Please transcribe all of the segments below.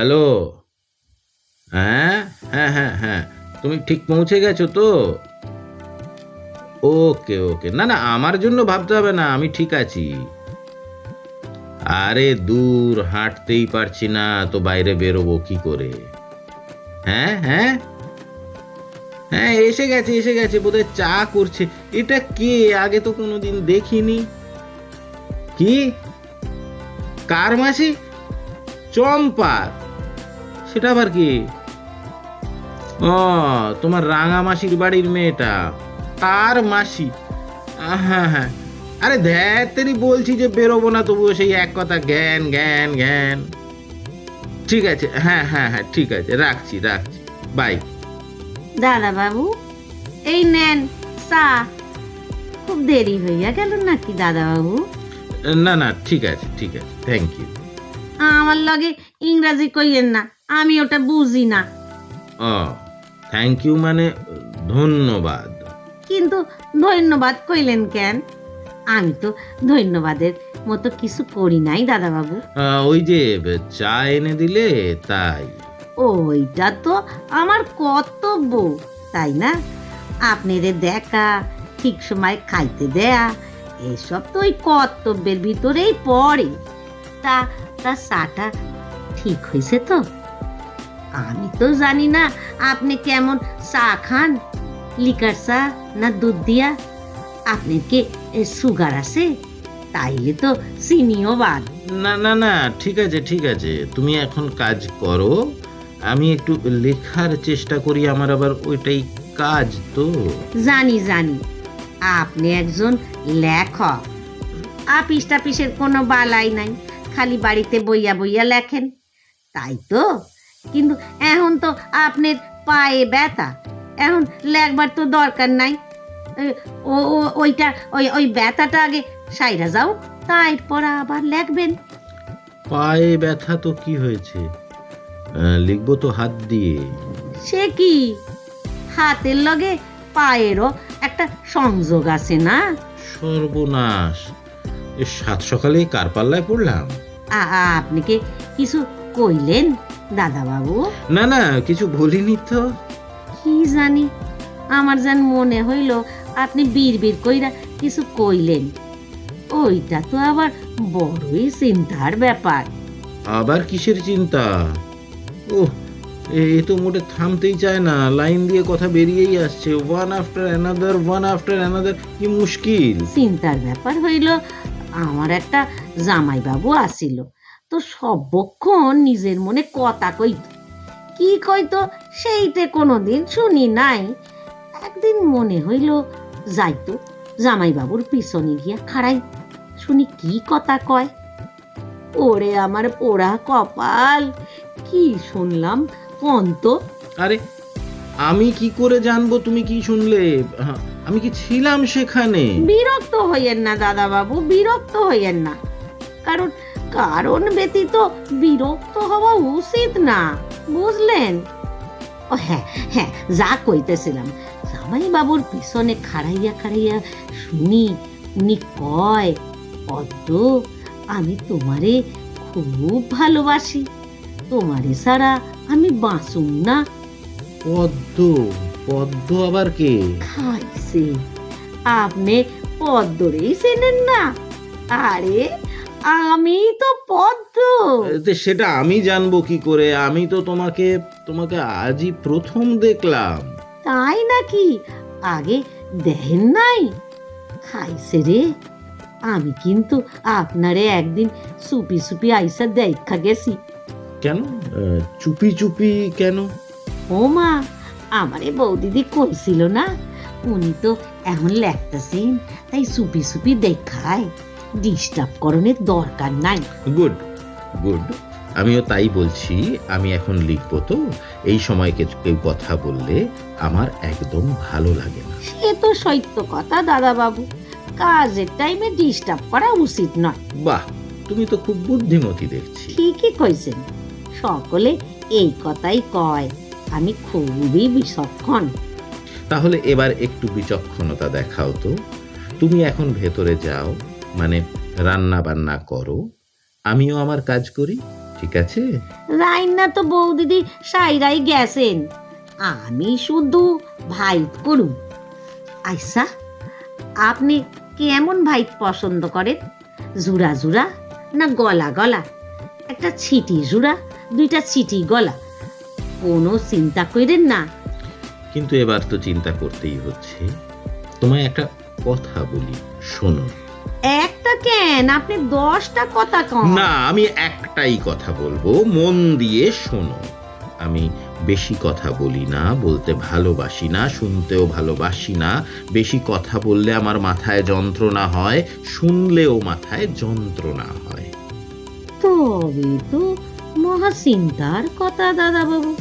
Hello? হ্যাঁ হ্যাঁ হ্যাঁ হ্যাঁ। তুমি ঠিক পৌঁছে গেছো তো? ওকে ওকে। না না, আমার জন্য ভাবতে হবে না, আমি ঠিক আছি। আরে দূর, হাঁটতেই পারছি না, তো বাইরে বেরোবো কি করে? হ্যাঁ হ্যাঁ? হ্যাঁ এসে গেছে এসে গেছে, বোধহয় চা করছে। এটা কে? আগে তো কোনোদিন দেখিনি। কি? কার মাসি? চম্পার সেটা আবার কি? ও তোমার রাঙা মাসির বাড়ির মেয়েটা। তার মাসি। হ্যাঁ হ্যাঁ। আরে ধ্যাতেরই বলছি যে বেরোবো না তবুও সেই এক কথা জ্ঞান জ্ঞান জ্ঞান। ঠিক আছে হ্যাঁ হ্যাঁ হ্যাঁ ঠিক আছে রাখছি রাখছি। বাই। দাদা বাবু এই নেন চা। খুব দেরি হইয়া গেল নাকি দাদা বাবু? না না ঠিক আছে ঠিক আছে থ্যাংক ইউ আমার লগে ইংরাজি কইয়েন না। আমি ওটা বুঝি না। ও থ্যাংক ইউ মানে ধন্যবাদ। কিন্তু ধন্যবাদ কইলেন কেন? আমি তো ধন্যবাদের মতো কিছু করি নাই দাদা বাবু আহ, ওই যে চা এনে দিলে তাই। ওইটা তো আমার কর্তব্য তাই না? আপনাদের দেখা ঠিক সময় খাইতে দেয়া এসব তো ওই কর্তব্যের ভিতরেই পড়ে। তা তা চাটা ঠিক হয়েছে তো? আমি তো জানি না আপনি কেমন চা খান লিকার চা না দুধ দিয়া। আপনার কি এ, সুগার আছে? তাইলে তো চিনিও বাদ। না না না ঠিক আছে ঠিক আছে। তুমি এখন কাজ করো। আমি একটু লেখার চেষ্টা করি আমার আবার ওইটাই কাজ তো। জানি জানি। আপনি একজন লেখক। আপিস টাপিসের কোনো বালাই নাই খালি বাড়িতে বইয়া বইয়া লেখেন। তাই তো? কিন্তু এখন তো আপনার পায়ে ব্যথা। এখন লেখবার তো দরকার নাই। ও ওইটা ওই ওই ব্যথাটা আগে সাইরা যাও তারপর আবার লেখবেন। পায়ে ব্যথা তো কি হয়েছে? লিখব তো হাত দিয়ে। সে কি? হাতের লগে পায়েরও একটা সংযোগ আছে না? সর্বনাশ। সাত সকালেই কার পাল্লায় পড়লাম? আপনি কি কিছু কইলেন দাদা বাবু না না কিছু বলিনি তো। কি জানি আমার যেন মনে হইল আপনি বীর বীর কইরা কিছু কইলেন। ওইটা তো আবার বড়ই চিন্তার ব্যাপার। আবার কিসের চিন্তা? ও এ তো মোটে থামতেই চায় না লাইন দিয়ে কথা বেরিয়েই আসছে। One after another one after another কি মুশকিল। চিন্তার ব্যাপার হইল আমার একটা জামাইবাবু আসিল। তো সবক্ষণ নিজের মনে কথা কইত কি কইতো সেইটে কোনোদিন শুনি নাই। একদিন মনে হইল যাইতো জামাইবাবুর পিছনে গিয়া খাড়াই। শুনি কি কথা কয়? ওরে আমার পোড়া কপাল কি শুনলাম কন্ত আরে আমি কি করে জানব তুমি কি শুনলে? হ্যাঁ, আমি কি ছিলাম সেখানে? বিরক্ত হইয়েন না দাদা বাবু বিরক্ত হইয়েন না। কারণ কারণ ব্যতীত বিরক্ত হওয়া উচিত না বুঝলেন? ও হ্যাঁ হ্যাঁ যা কইতেছিলাম জামাই বাবুর পিছনে খাড়াইয়া খাড়াইয়া শুনি উনি কয় পদ্ম আমি তোমারে খুব ভালোবাসি তোমারে ছাড়া আমি বাঁচুম না। পদ্ম পদ্ম আবার কে? খাইছে আপনি পদ্মরেই চেনেন না। আরে আমি তো পদ্ম। তো সেটা আমি জানব কি করে? আমি তো তোমাকে তোমাকে আজই প্রথম দেখলাম। তাই নাকি? আগে দেখেন নাই? খাইছে রে আমি কিন্তু আপনারে একদিন সুপি সুপি আইসা দেখা গেছি। কেন? চুপি চুপি কেন? ও মা আমারে বৌদিদি কইছিল না উনি তো এখন লেখতেছেন তাই সুপি সুপি দেখায়। ডিস্টার্ব করণের দরকার নাই। গুড গুড আমিও তাই বলছি আমি এখন লিখব তো এই সময়কে কেউ কথা বললে আমার একদম ভালো লাগে না। সে তো সত্য কথা দাদা বাবু কাজের টাইমে ডিস্টার্ব করা উচিত নয়। বাহ তুমি তো খুব বুদ্ধিমতী দেখছি। ঠিকই কইছেন। সকলে এই কথাই কয় আমি খুবই বিচক্ষণ। তাহলে এবার একটু বিচক্ষণতা দেখাও তো। তুমি এখন ভেতরে যাও। মানে রান্না বান্না করো আমিও আমার কাজ করি ঠিক আছে? রাইনা তো বৌদিদি সাইরাই গেছেন। আমি শুধু ভাইট করুম। আইসা আপনি কেমন ভাইট পছন্দ করেন? জুড়া জুড়া না গলা গলা? একটা ছিটি জুড়া দুইটা ছিটি গলা। কোনো চিন্তা করেন না। কিন্তু এবার তো চিন্তা করতেই হচ্ছে। তোমায় একটা কথা বলি শোনো। একটা কেন? আপনি দশটা কথা কম না আমি একটাই কথা বলব। মন দিয়ে শোনো। আমি বেশি কথা বলি না বলতে ভালোবাসি না শুনতেও ভালোবাসি না। বেশি কথা বললে আমার মাথায় যন্ত্রণা হয় শুনলেও মাথায় যন্ত্রণা হয়। তবে তো মহা চিন্তার কথা দাদা বাবু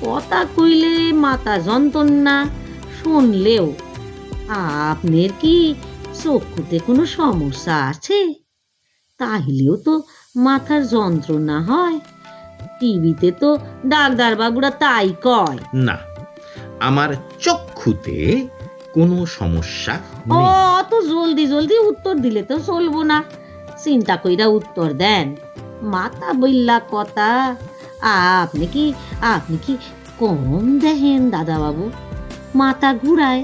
কথা কইলে মাথা যন্ত্রণা শুনলেও। আপনার কি চক্ষুতে কোনো সমস্যা আছে? তাহলেও তো মাথার যন্ত্রণা হয়। টিভিতে তো ডাক্তার বাবুরা তাই কয়। না আমার চক্ষুতে কোনো সমস্যা ও নেই অত জলদি জলদি উত্তর দিলে তো চলবো না। চিন্তা কইরা উত্তর দেন। মাথা বইল্লা কথা। আপনি কি আপনি কি কম দেখেন দাদা বাবু মাথা ঘুরায়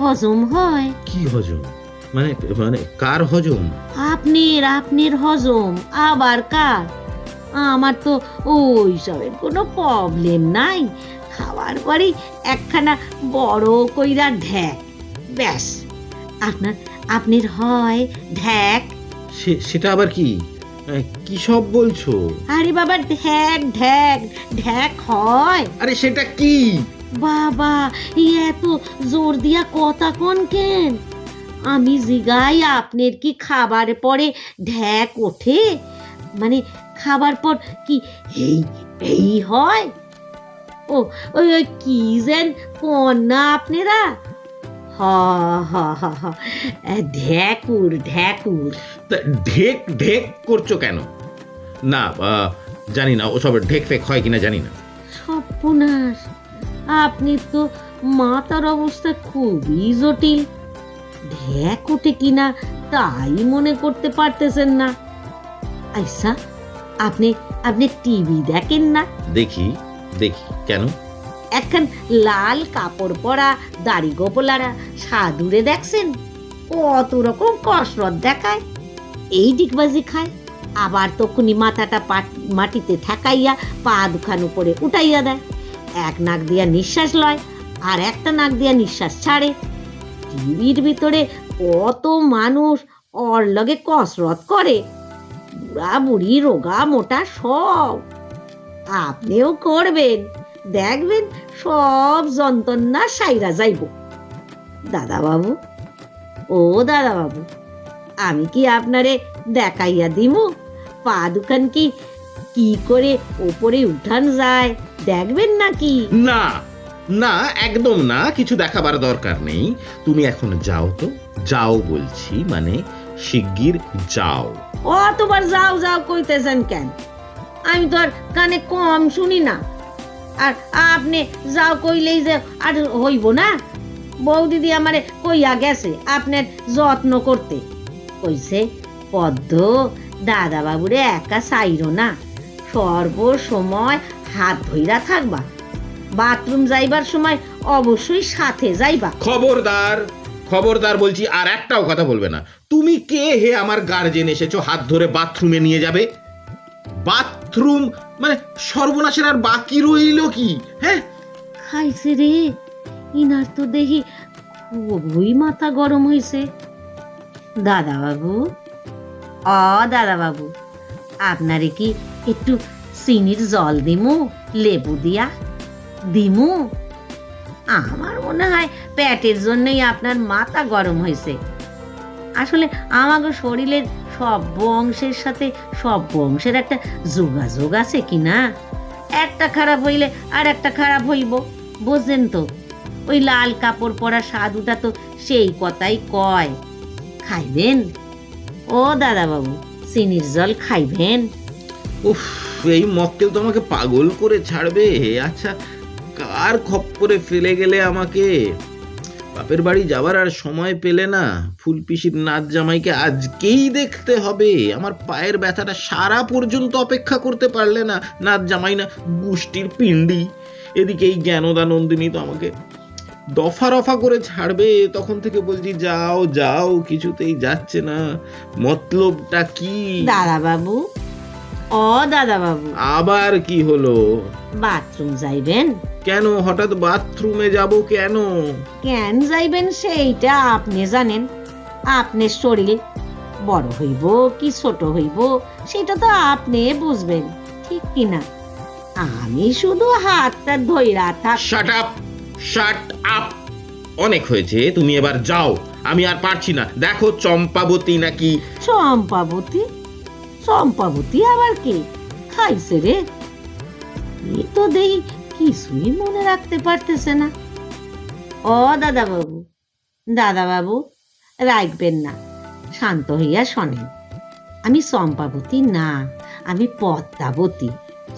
হজম হয়। কি হজম? মানে মানে কার হজম? আপনার আপনার হজম। আবার কার? আমার তো ওই সবের কোনো প্রবলেম নাই। খাওয়ার পরেই একখানা বড় কইরা ঢ্যাক ব্যাস। আপনার আপনার হয় ঢ্যাক সেটা আবার কি? কি সব বলছো? আরে বাবা ঢ্যাক ঢ্যাক ঢ্যাক হয়। আরে সেটা কি? বাবা ই এত জোর দিয়া কথা কোন কেন? আমি জিগাই আপনার কি খাবার পরে ঢ্যাক ওঠে? মানে খাবার পর কি এই এই হয়? ও ওই ওই কি যেন কোন না আপনারা? হ হ হ হ ঢ্যাকুর ঢ্যাকুর। তা ঢেক ঢেক করছ কেন? না আহ, জানি না ওসব ঢেক ফেক হয় কিনা জানি না। সর্বনাশ। আপনি তো মাতার অবস্থা খুবই জটিল। ঢ্যাক ওঠে কিনা তাই মনে করতে পারতেছেন না। আইসা আপনি আপনি টিভি দেখেন না? দেখি দেখি কেন? একখান লাল কাপড় পরা দাড়ি গোপলারা সাধুরে দেখছেন কত রকম কসরত দেখায়। এই ডিগবাজি খায় আবার তখনই মাথাটা মাটিতে ঠেকাইয়া পা দুখান উপরে উঠাইয়া দেয়। এক নাক দিয়া নিঃশ্বাস লয় আর একটা নাক দিয়া নিঃশ্বাস ছাড়ে। টিভির ভিতরে কত মানুষ ওর লগে কসরত করে। বুড়া বুড়ি, রোগা, মোটা সব। আপনিও করবেন। দেখবেন সব যন্ত্রণা সাইরা যাইব। দাদা বাবু ও দাদা বাবু আমি কি আপনারে দেখাইয়া দিমু? পা দুখান কি কি করে ওপরে উঠান যায়, দেখবেন নাকি? না না, একদম না, কিছু দেখাবার দরকার নেই। তুমি এখন যাও তো, যাও বলছি মানে শিগগির যাও। ও, তোমার যাও যাও কইতেছেন কেন? আমি তো আর কানে কম শুনি না। আর আপনি যাও কইলেই যে আর হইব না। বউ দিদি আমারে কইয়া গেছে আপনার যত্ন করতে। কইছে, পদ্ম দাদা বাবুরে একা সাইরো না। সর্ব সময় হাত ধইরা থাকবা। বাথরুম যাইবার সময় অবশ্যই সাথে যাইবা। খবরদার খবরদার বলছি আর একটাও কথা বলবে না। তুমি কে হে আমার গার্জেন এসেছ হাত ধরে বাথরুমে নিয়ে যাবে? বাথরুম মানে সর্বনাশের আর বাকি রইল কি? হ্যাঁ? খাইছে রে ইনার তো দেখি খুবই মাথা গরম হয়েছে দাদা বাবু অ দাদা বাবু আপনারে কি একটু চিনির জল দিমু লেবু দিয়া? দিমু আমার মনে হয় পেটের জন্যই আপনার মাথা গরম হয়েছে। আসলে আমাকে শরীরের সব অংশের সাথে সব অংশের একটা যোগাযোগ আছে কি না? একটা খারাপ হইলে আর একটা খারাপ হইব বুঝছেন তো? ওই লাল কাপড় পরা সাধুটা তো সেই কথাই কয়। খাইবেন? ও দাদা বাবু চিনির জল খাইবেন? উফ, এই মক্কেল তো আমাকে পাগল করে ছাড়বে। আচ্ছা কার খপ্পরে ফেলে গেলে আমাকে? বাপের বাড়ি যাওয়ার আর সময় পেলে না। ফুল পিসির নাচ জামাইকে আজকেই দেখতে হবে। আমার পায়ের ব্যথাটা সারা পর্যন্ত অপেক্ষা করতে পারলে না নাচ জামাই না গুষ্টির পিণ্ডি। এদিকে এই জ্ঞানদা নন্দিনী তো আমাকে দফা রফা করে ছাড়বে। তখন থেকে বলছি, যাও যাও, কিছুতেই যাচ্ছে না। মতলবটা কি? দাদা বাবু ও দাদা বাবু আবার কি হলো? বাথরুম যাইবেন? কেন? হঠাৎ বাথরুমে যাব কেন? কেন যাইবেন সেইটা আপনি জানেন। আপনার শরীর বড় হইব কি ছোট হইব সেটা তো আপনি বুঝবেন ঠিক কি না? আমি শুধু হাতটা ধইরা থাক শাট আপ শাট আপ অনেক হয়েছে তুমি এবার যাও। আমি আর পারছি না। দেখো চম্পাবতী নাকি চম্পাবতী? চম্পাবতী আবার কে? খাইছে রে। এ তো দেই কিছুই মনে রাখতে পারতেছে না। ও দাদা বাবু দাদা বাবু রাখবেন না। শান্ত হইয়া শোনেন। আমি চম্পাবতী না আমি পদ্মাবতী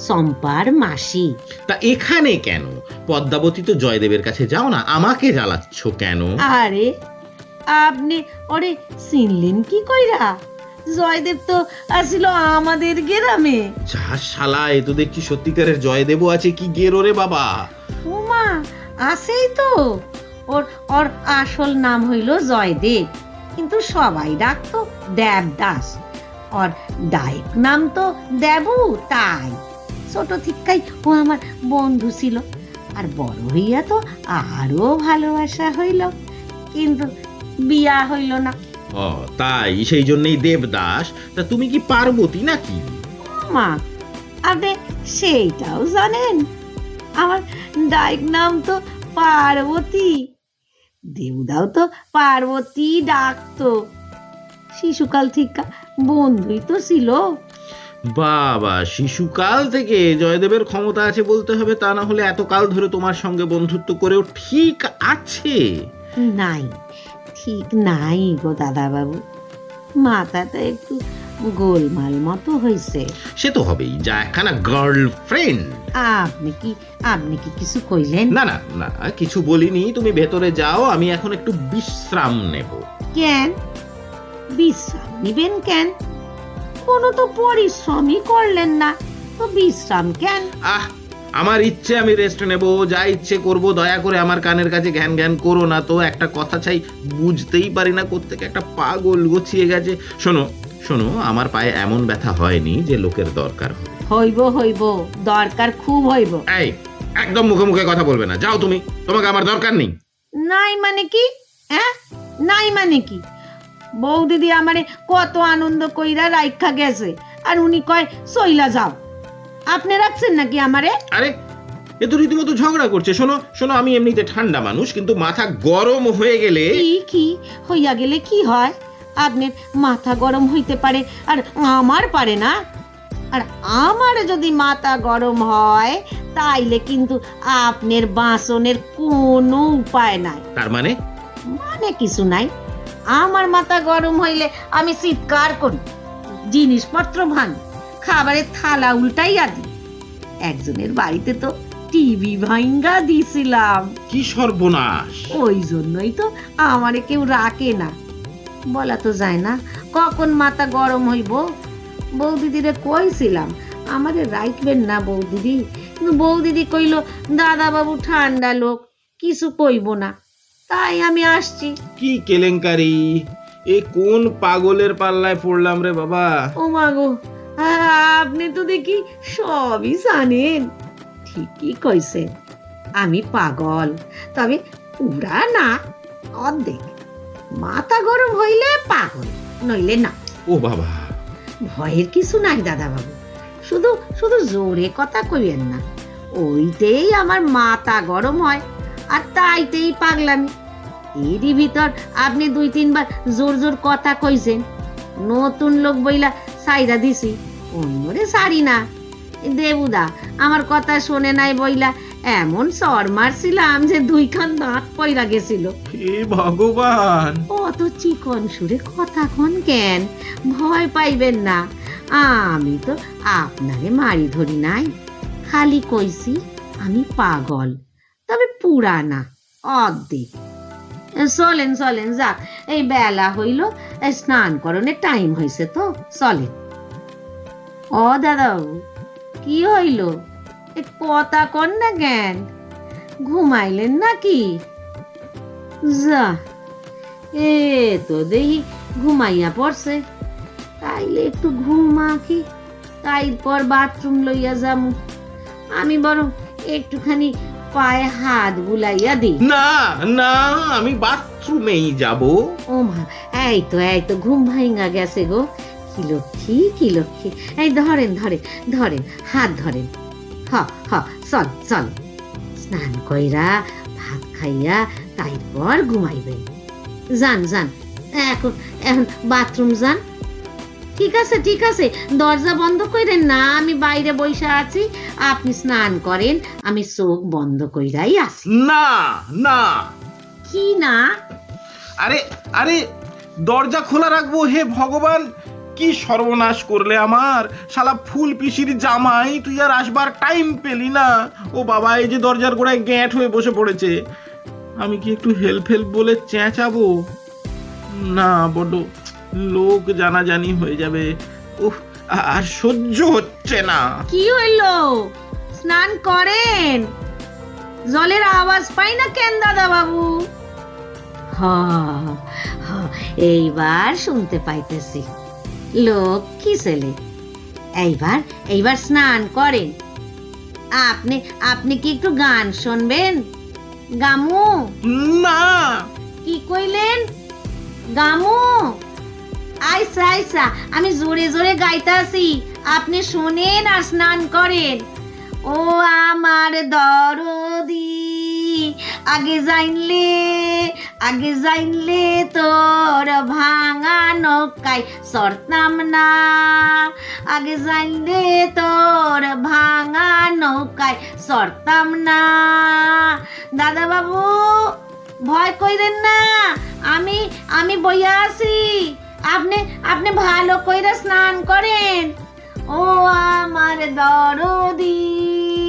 চম্পার মাসি। তা এখানে কেন? পদ্মাবতী তো জয়দেবের কাছে যাও না আমাকে জ্বালাচ্ছ কেন? আরে আপনি ওরে চিনলেন কি কইরা? জয়দেব তো আসিল আমাদের গ্রামে। যা শালা এ তো দেখছি সত্যিকারের জয়দেবও আছে কি গেরো রে বাবা। উমা আছেই তো। ওর ওর আসল নাম হইল জয়দেব কিন্তু সবাই ডাকতো দেবদাস। ওর ডাইক নাম তো দেবু তাই। ছোট থিকাই ও আমার বন্ধু ছিল আর বড় হইয়া তো আরও ভালোবাসা হইল কিন্তু বিয়া হইল না। ও তাই সেই জন্যই দেবদাস। তা তুমি কি পার্বতী নাকি? মা আপনি সেইটাও জানেন। আমার ডাইক নাম তো পার্বতী। দেবদাও তো পার্বতী ডাকতো। শিশুকাল থেকে বন্ধুই তো ছিল। বাবা শিশুকাল থেকে জয়দেবের ক্ষমতা আছে বলতে হবে তা না হলে এত কাল ধরে তোমার সঙ্গে বন্ধুত্ব করেও ঠিক আছে। নাই ঠিক নাই গো দাদা বাবু মাথাটা একটু গোলমাল মতো হয়েছে সে তো হবেই যা একখানা গার্লফ্রেন্ড আপনি কি আপনি কি কিছু কইলেন? না না না কিছু বলিনি তুমি ভেতরে যাও আমি এখন একটু বিশ্রাম নেব। কেন? বিশ্রাম নিবেন কেন? কোনো তো পরিশ্রমই করলেন না তো বিশ্রাম কেন? আহ আমার ইচ্ছে আমি রেস্ট নেব যা ইচ্ছে করব দয়া করে আমার কানের কাছে ঘ্যান ঘ্যান করো না তো। একটা কথা চাই বুঝতেই পারি না কোত্থেকে একটা পাগল গছিয়ে গেছে। শোনো শোনো আমার পায়ে এমন ব্যথা হয়নি যে লোকের দরকার হবে। হইব হইব দরকার খুব হইব। এই একদম মুখে মুখে কথা বলবে না। যাও তুমি তোমাকে আমার দরকার নেই। নাই মানে কি? হ্যাঁ? নাই মানে কি? বউ দিদি আমারে কত আনন্দ কইরা রাইখা গেছে আর উনি কয় সইলা যাও। আপনি রাখছেন নাকি আমারে? আরে এ তো রীতিমতো ঝগড়া করছে। শোনো শোনো আমি এমনিতে ঠান্ডা মানুষ কিন্তু মাথা গরম হয়ে গেলে কি কি? হইয়া গেলে কি হয়? আপনার মাথা গরম হইতে পারে আর আমার পারে না। আর আমার যদি মাথা গরম হয় তাইলে কিন্তু আপনার বাঁচনের কোনো উপায় নাই। তার মানে? মানে কিছু নাই। আমার মাথা গরম হইলে আমি চিৎকার করি জিনিসপত্র ভাঙ। খাবারের থালা উল্টাইয়া দিই একজনের বাড়িতে তো টিভি ভাঙ্গা দিছিলাম। কি সর্বনাশ। ওই জন্যই তো আমারে কেউ রাখে না। বলা তো যায় না কখন মাথা গরম হইব? বৌদিদিরে কইছিলাম আমারে রাখবেন না বৌদিদি। কিন্তু বৌদিদি কইল দাদা বাবু ঠান্ডা লোক কিছু কইব না। তাই আমি আসছি। কি কেলেঙ্কারি। এ কোন পাগলের পাল্লায় পড়লাম রে বাবা। ও মাগো আপনি তো দেখি সবই জানেন। ঠিকই কইছে আমি পাগল তবে পুরা না অর্ধেক। মাথা গরম হইলে পাগল নইলে না। ও বাবা। ভয়ের কিছু নাই দাদা বাবু শুধু শুধু জোরে কথা কইবেন না। ওইতেই আমার মাথা গরম হয় আর তাইতেই পাগলামি। এরই ভিতর আপনি দুই তিনবার জোর জোর কথা কইছেন। নতুন লোক বইলা সাইরা দিছি। অন্যরে সারি না। দেবুদা আমার কথা শোনে নাই বইলা এমন সর মারছিলাম যে দুইখান দাঁত পয়রা গেছিল। হে ভগবান! অত চিকন সুরে কথা কন কেন? ভয় পাইবেন না। আমি তো আপনারে মারি ধরি নাই। খালি কইছি আমি পাগল তবে পুরা না অর্ধেক চলেন চলেন, যাক। এই বেলা হইল স্নান করণের টাইম হয়েছে তো, চলেন। ও দাদাবাবু কি হইল? কথা কর না জ্ঞান ঘুমাইলেন নাকি? যা, এ তো দেখি ঘুমাইয়া পড়ছে। তাইলে একটু ঘুমা কি? তাই তাইপর বাথরুম লইয়া যামু। আমি বরং একটুখানি পায়ে হাত বুলাইয়া দিই না না আমি বাথরুমেই যাব। ও মা এই তো এই তো ঘুম ভাঙা গেছে গো। কি লক্ষ্মী কি লক্ষ্মী। এই ধরেন ধরেন ধরেন হাত ধরেন। হ হ চল চল। স্নান কইরা ভাত খাইয়া তারপর ঘুমাইবেন। যান যান এখন এখন বাথরুম যান। ঠিক আছে ঠিক আছে। দরজা বন্ধ কইরেন। না আমি বাইরে বইসা আছি। আপনি স্নান করেন আমি চোখ বন্ধ কইরাই আছি না না। কি না? আরে আরে দরজা খোলা রাখব হে ভগবান। কি সর্বনাশ করলে আমার। শালা ফুল পিসির জামাই তুই আর আসবার টাইম পেলি না। ও বাবা এই যে দরজার গোড়ায় গ্যাঁট হয়ে বসে পড়েছে। আমি কি একটু হেল্প হেল্প বলে চেঁচাবো? না বড্ড লোক জানাজানি হয়ে যাবে। উফ আর সহ্য হচ্ছে না। কি হইল? স্নান করেন। জলের আওয়াজ পাই না কেন দাদা বাবু হ হ, এইবার শুনতে পাইতেছি। লোক কি ছেলে? এইবার এইবার স্নান করেন। আপনি আপনি কি একটু গান শুনবেন? গামু? না। কি কইলেন? গামু? আইসা আইসা, আমি জোরে জোরে গাইতাছি। আপনি শোনেন আর স্নান করেন। ও আমার দরদি, আগে জাইনলে আগে জাইনলে তোর ভাঙা নৌকায় সরতাম না। আগে জাইনলে তোর ভাঙা নৌকায় সরতাম না। দাদা বাবু ভয় কইরেন না, আমি আমি বইয়া আছি। আপনি আপনি ভালো কইরা স্নান করেন। ও আমার দরদী।